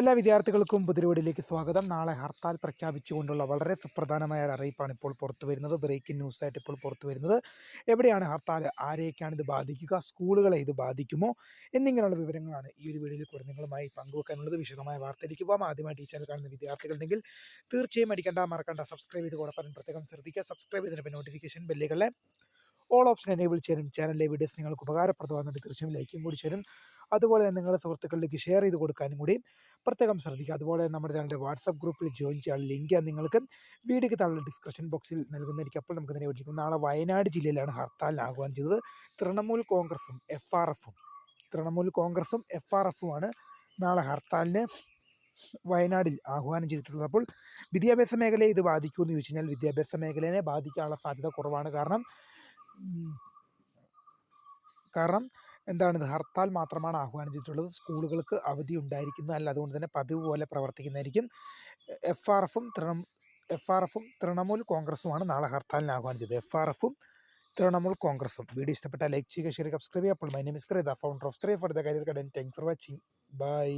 എല്ലാ വിദ്യാർത്ഥികൾക്കും പുതിരുവടിയിലേക്ക് സ്വാഗതം. നാളെ ഹർത്താൽ പ്രഖ്യാപിച്ചുകൊണ്ടുള്ള വളരെ സുപ്രധാനമായ ഒരു അറിയിപ്പാണ് ഇപ്പോൾ പുറത്തു വരുന്നത്. ബ്രേക്കിംഗ് ന്യൂസായിട്ട് ഇപ്പോൾ പുറത്തു വരുന്നത്. എവിടെയാണ് ഹർത്താൽ? ആരെയൊക്കെയാണ് ഇത് ബാധിക്കുക? സ്കൂളുകളെ ഇത് ബാധിക്കുമോ? എന്നിങ്ങനെയുള്ള വിവരങ്ങളാണ് ഈ ഒരു വീഡിയോയിൽ കൂടെ നിങ്ങളുമായി പങ്കുവെക്കാനുള്ളത്. വിശദമായ വാർത്തയിലേക്ക് പോകാം ആദ്യമായിട്ട് ഈ ചാനൽ കാണുന്ന വിദ്യാർത്ഥികളുണ്ടെങ്കിൽ തീർച്ചയായും അടിക്കേണ്ട മറക്കണ്ട സബ്സ്ക്രൈബ് ചെയ്ത് കൂടെ പറയാൻ പ്രത്യേകം ശ്രദ്ധിക്കുക. സബ്സ്ക്രൈബ് ചെയ്തതിന് നോട്ടിഫിക്കേഷൻ ബെല്ലുകളെ ഓൾ ഓപ്ഷൻ എനേബിൾ ചെയ്യാനും ചാനലിലെ വീഡിയോസ് നിങ്ങൾക്ക് ഉപകാരപ്രദമാകുന്നുണ്ട് തീർച്ചയായും ലൈക്കും കൂടി ചേരും. അതുപോലെ തന്നെ നിങ്ങളുടെ സുഹൃത്തുക്കളിലേക്ക് ഷെയർ ചെയ്ത് കൊടുക്കാനും കൂടി പ്രത്യേകം ശ്രദ്ധിക്കുക. അതുപോലെ നമ്മുടെ ചാനലിന്റെ വാട്സപ്പ് ഗ്രൂപ്പിൽ ജോയിൻ ചെയ്യാൻ ലിങ്ക് നിങ്ങൾക്ക് വീഡിയോക്ക് താഴെ ഡിസ്ക്രിപ്ഷൻ ബോക്സിൽ നൽകുന്നതായിരിക്കും. അപ്പോൾ നമുക്ക് തന്നെ വിളിക്കും. നാളെ വയനാട് ജില്ലയിലാണ് ഹർത്താൽ ആഹ്വാനം ചെയ്തത് തൃണമൂൽ കോൺഗ്രസും എഫ് ആർ എഫും തൃണമൂൽ കോൺഗ്രസും എഫ് ആർ എഫുമാണ് നാളെ ഹർത്താലിന് വയനാടിൽ ആഹ്വാനം ചെയ്തിട്ടുള്ളത്. അപ്പോൾ വിദ്യാഭ്യാസ മേഖലയെ ഇത് ബാധിക്കുമെന്ന് ചോദിച്ചു കഴിഞ്ഞാൽ വിദ്യാഭ്യാസ മേഖലയെ ബാധിക്കാനുള്ള സാധ്യത കുറവാണ്. കാരണം കാരണം എന്താണ് ഇത് ഹർത്താൽ മാത്രമാണ് ആഹ്വാനം ചെയ്തിട്ടുള്ളത് സ്കൂളുകൾക്ക് അവധി ഉണ്ടായിരിക്കുന്നതല്ല അതുകൊണ്ട് തന്നെ പതിവ് പോലെ പ്രവർത്തിക്കുന്നതായിരിക്കും. എഫ് ആർ എഫും തൃണ എഫ് ആർ എഫും തൃണമൂൽ കോൺഗ്രസുമാണ് നാളെ ഹർത്താലിന് ആഹ്വാനം ചെയ്തത് എഫ് ആർ എഫും തൃണമൂൽ കോൺഗ്രസും. വീഡിയോ ഇഷ്ടപ്പെട്ടാൽ ലൈക്ക് ചെയ്യുക ഷെയർ സബ്സ്ക്രൈബ് ചെയ്യുക. അപ്പോൾ my name is ക്രേത founder of Stree for the career കടൻ. Thank for watching. By.